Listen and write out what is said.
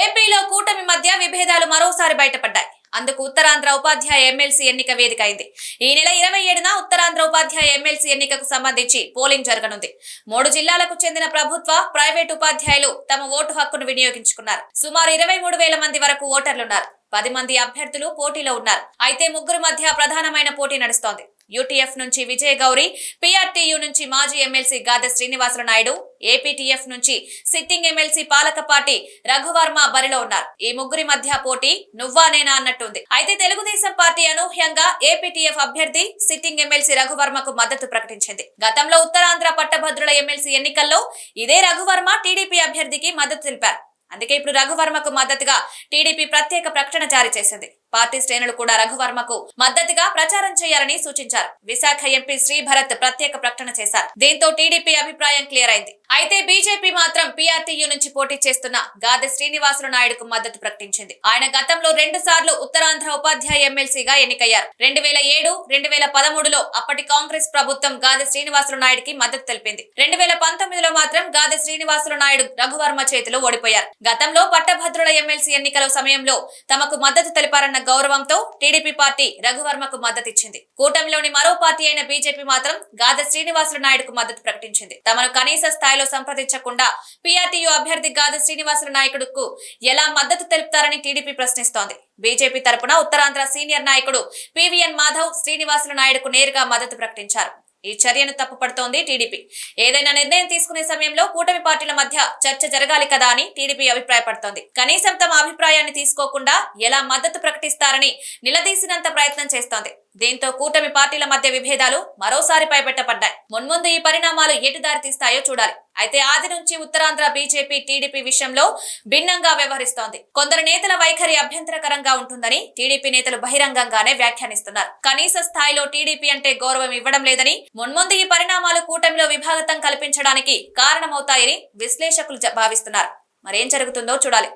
ఏపీలో కూటమి మధ్య విభేదాలు మరోసారి బయటపడ్డాయి. అందుకు ఉత్తరాంధ్ర ఉపాధ్యాయ ఎమ్మెల్సీ ఎన్నిక వేదిక అయింది. ఈ నెల ఇరవై ఏడున ఉత్తరాంధ్ర ఉపాధ్యాయ ఎమ్మెల్సీ ఎన్నికకు సంబంధించి పోలింగ్ జరగనుంది. మూడు జిల్లాలకు చెందిన ప్రభుత్వ ప్రైవేట్ ఉపాధ్యాయులు తమ ఓటు హక్కును వినియోగించుకున్నారు. సుమారు ఇరవై మూడు వేల మంది వరకు ఓటర్లున్నారు. పది మంది అభ్యర్థులు పోటీలో ఉన్నారు. అయితే ముగ్గురు మధ్య ప్రధానమైన పోటీ నడుస్తోంది. యూటీఎఫ్ నుంచి విజయగౌరి పీఆర్టీయూ నుంచి మాజీ ఎమ్మెల్సీ గాదె శ్రీనివాసులు నాయుడు ఏపీటీఎఫ్ నుంచి సిట్టింగ్ ఎమ్మెల్సీ పాలకపాటి రఘువర్మ బరిలో ఉన్నారు. ఈ ముగ్గురి మధ్య పోటీ నువ్వా నేనా అన్నట్టుంది. అయితే తెలుగుదేశం పార్టీ అనూహ్యంగా ఏపీటీఎఫ్ అభ్యర్థి సిట్టింగ్ ఎమ్మెల్సీ రఘువర్మకు మద్దతు ప్రకటించింది. గతంలో ఉత్తరాంధ్ర పట్టభద్రుల ఎమ్మెల్సీ ఎన్నికల్లో ఇదే రఘువర్మ టీడీపీ అభ్యర్థికి మద్దతు తెలిపారు. అందుకే ఇప్పుడు రఘువర్మకు మద్దతుగా టీడీపీ ప్రత్యేక ప్రకటన జారీ చేసింది. పార్టీ శ్రేణులు కూడా రఘువర్మకు మద్దతుగా ప్రచారం చేయాలని సూచించారు. విశాఖ ఎంపీ శ్రీభరత్ ప్రత్యేక ప్రకటన చేశారు. దీంతో టీడీపీ అభిప్రాయం క్లియర్ అయింది. అయితే బీజేపీ మాత్రం పీఆర్టీయూ నుంచి పోటీ చేస్తున్న గాదె శ్రీనివాసులు నాయుడుకు మద్దతు ప్రకటించింది. ఆయన గతంలో రెండు సార్లు ఉత్తరాంధ్ర ఉపాధ్యాయ ఎమ్మెల్సీగా ఎన్నికయ్యారు. రెండు వేల ఏడు రెండు వేల పదమూడులో అప్పటి కాంగ్రెస్ ప్రభుత్వం గాదె శ్రీనివాసులు నాయుడుకి మద్దతు తెలిపింది. రెండు వేల పంతొమ్మిదిలో మాత్రం గాదె శ్రీనివాసులు నాయుడు రఘువర్మ చేతిలో ఓడిపోయారు. గతంలో పట్టభద్రుల ఎమ్మెల్సీ ఎన్నికల సమయంలో తమకు మద్దతు తెలిపారన్న గౌరవంతో టీడీపీ పార్టీ రఘువర్మకు మద్దతిచ్చింది కూటమిలోని మరో పార్టీ అయిన బీజేపీ మాత్రం గాదె శ్రీనివాసులు నాయుడుకు మద్దతు ప్రకటించింది. తమను కనీస స్థాయిలో సంప్రదించకుండా పీఆర్టీయూ అభ్యర్థి గాది శ్రీనివాసులు నాయకుడుకు ఎలా మద్దతు తెలుపుతారని టీడీపీ ప్రశ్నిస్తోంది. బీజేపీ తరపున ఉత్తరాంధ్ర సీనియర్ నాయకుడు పివిఎన్ మాధవ్ శ్రీనివాసులు నాయుడుకు నేరుగా మద్దతు ప్రకటించారు. ఈ చర్యను తప్పుపడుతోంది టీడీపీ. ఏదైనా నిర్ణయం తీసుకునే సమయంలో కూటమి పార్టీల మధ్య చర్చ జరగాలి కదా అని టీడీపీ అభిప్రాయపడుతోంది. కనీసం తమ అభిప్రాయాన్ని తీసుకోకుండా ఎలా మద్దతు ప్రకటిస్తారని నిలదీసినంత ప్రయత్నం చేస్తోంది. దీంతో కూటమి పార్టీల మధ్య విభేదాలు మరోసారి పైపెట్టబడ్డాయి. మున్ముందు ఈ పరిణామాలు ఎటు దారితీస్తాయో చూడాలి. అయితే ఆది నుంచి ఉత్తరాంధ్ర బీజేపీ టీడీపీ విషయంలో భిన్నంగా వ్యవహరిస్తోంది. కొందరు నేతల వైఖరి అభ్యంతరకరంగా ఉంటుందని టీడీపీ నేతలు బహిరంగంగానే వ్యాఖ్యానిస్తున్నారు. కనీస స్థాయిలో టీడీపీ అంటే గౌరవం ఇవ్వడం లేదని మున్ముందు ఈ పరిణామాలు కూటమిలో విభాగతం కల్పించడానికి కారణమవుతాయని విశ్లేషకులు భావిస్తున్నారు. మరేం జరుగుతుందో చూడాలి.